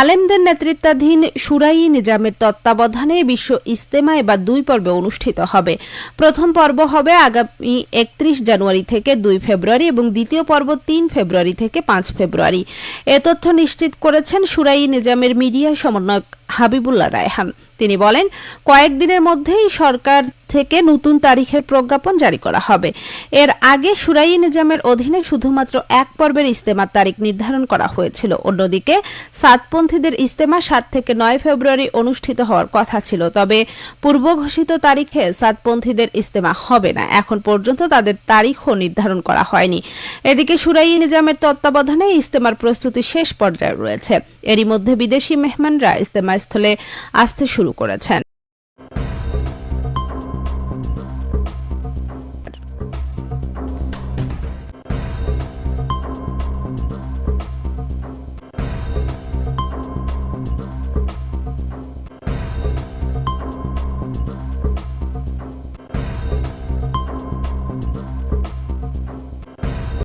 আলেমদের নেতৃত্বাধীন সুরাই নিজামের তত্ত্বাবধানে বিশ্ব ইস্তেমা এবার দুই পর্বে অনুষ্ঠিত হবে। প্রথম পর্ব হবে আগামী একত্রিশ জানুয়ারি থেকে দুই ফেব্রুয়ারি এবং দ্বিতীয় পর্ব তিন ফেব্রুয়ারি থেকে পাঁচ ফেব্রুয়ারি। এ তথ্য নিশ্চিত করেছেন সুরাই নিজামের মিডিয়া সমন্বয়ক হাবিবুল্লাহ রায়হান। তিনি বলেন, কয়েকদিনের মধ্যেই সরকার থেকে নতুন তারিখের প্রজ্ঞাপন জারি করা হবে। এর আগে সুরাই নিজামের অধীনে শুধুমাত্র এক পর্বের ইস্তেমার তারিখ নির্ধারণ করা হয়েছিল। অন্যদিকে সাতপন্থীদের ইস্তেমা সাত থেকে নয় ফেব্রুয়ারি অনুষ্ঠিত হওয়ার কথা ছিল। তবে পূর্ব ঘোষিত তারিখে সাতপন্থীদের ইস্তেমা হবে না। এখন পর্যন্ত তাদের তারিখও নির্ধারণ করা হয়নি। এদিকে সুরাই নিজামের তত্ত্বাবধানে ইস্তেমার প্রস্তুতি শেষ পর্যায়ে রয়েছে। এরই মধ্যে বিদেশি মেহমানরা ইস্তেমা স্থলে আসতে শুরু করেছেন।